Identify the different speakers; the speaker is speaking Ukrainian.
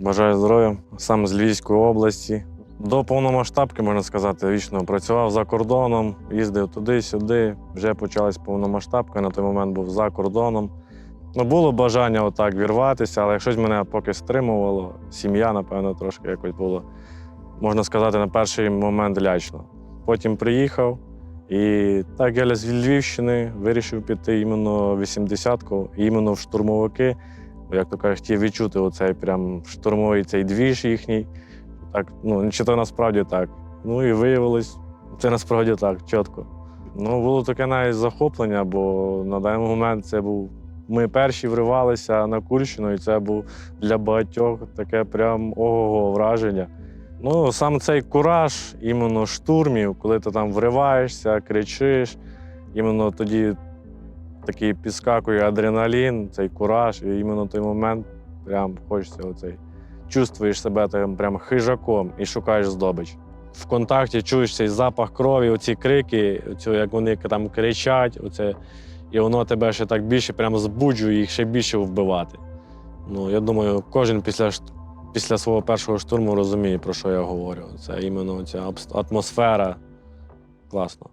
Speaker 1: Бажаю здоров'я. Сам з Львівської області. До повномасштабки, можна сказати, вічно працював за кордоном, їздив туди-сюди. Вже почалась повномасштабка, на той момент був за кордоном. Ну, було бажання отак вірватися, але щось мене поки стримувало. Сім'я, напевно, трошки якось було, можна сказати, на перший момент лячно. Потім приїхав, і так я з Львівщини вирішив піти іменно в 80-ку, іменно в штурмовики. Як то кажуть, хотів відчути оцей прям штурмовий цей двіж їхній. Так, ну, чи то насправді так. Ну і виявилось, це насправді так, чітко. Ну, було таке навіть захоплення, бо на даний момент це був. Ми перші вривалися на Курщину, і це був для багатьох таке прям ого-го враження. Ну, сам цей кураж, іменно штурмів, коли ти там вриваєшся, кричиш, іменно тоді такий підскакує адреналін, цей кураж, і іменно той момент прям хочеться оцей. Чувствуєш себе там прям хижаком і шукаєш здобич. В контакті чуєш цей запах крові, оці крики, оцю, як вони там кричать, оце, і воно тебе ще так більше прям збуджує їх ще більше вбивати. Ну, я думаю, кожен після, після свого першого штурму розуміє, про що я говорю. Це іменно ця атмосфера. Класно.